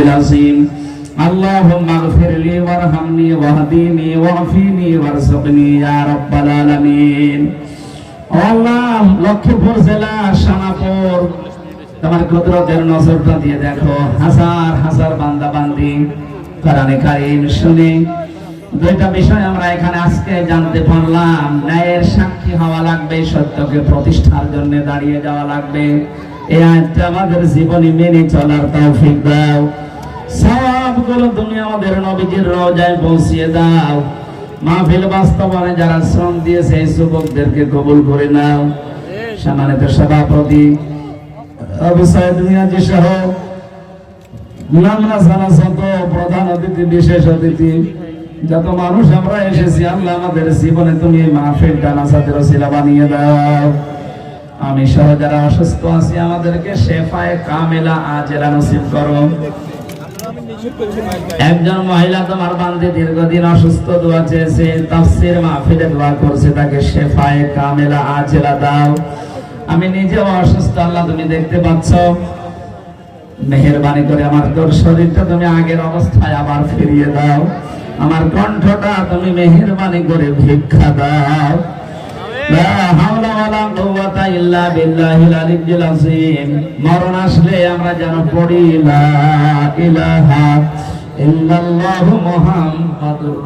العظيم اللهم اغفر لي وارحمني واهدني وعافني وارزقني يا رب العالمين আল্লাহ লক্ষ্মীপুর জেলা সানাপুর তোমার কুদরতের নজরটা দিয়ে দেখো হাজার হাজার বান্দা বান্দি কোরআনে কারিম শুনে দুইটা বিষয় আমরা এখানে আজকে জানতে পারলাম ন্যায়ের সাক্ষী হওয়া লাগবে সত্যকে প্রতিষ্ঠার জন্য দাঁড়িয়ে যাওয়া লাগবে এই আয়াতটা আমাদের জীবনে মেনে চলার তৌফিক দাও সবগুলো তুমি আমাদের নবীজির রোজায় পৌঁছিয়ে দাও। মাহফিল যারা শ্রম যুবকদেরকে কবুল করে নাও। সম্মানিত সভাপতি আবু সাইদ মিয়াজি সহ জানা যত প্রধান অতিথি, বিশেষ অতিথি, যত মানুষ আমরা এসেছি, আল্লাহ আমাদের জীবনে তুমি মাহফিল ডানাসাদের ওসিলা বানিয়ে দাও। আমি সহ যারা অসুস্থ আছি, আমাদেরকে শেফায়ে কামেলা আজেলা নসিব করো। একজন মহিলা তোমার বান্ধে দীর্ঘদিন অসুস্থ দোয়া চেয়েছে, তাফসির মাহফিলে দোয়া করছে, তাকে শেফায়ে কামেলা আজেলা দাও। আমি নিজেও অসুস্থ, আল্লাহ তুমি দেখতে পাচ্ছ। মেহেরবানি করে আমার তোর শরীরটা তুমি আগের অবস্থায় আবার ফিরিয়ে দাও। আমার কণ্ঠটা তুমি মেহেরবানি করে ভিক্ষা দাও। মরণ আসলে আমরা যেন পড়ি লা ইলাহা ইল্লাল্লাহু মুহাম্মাদুর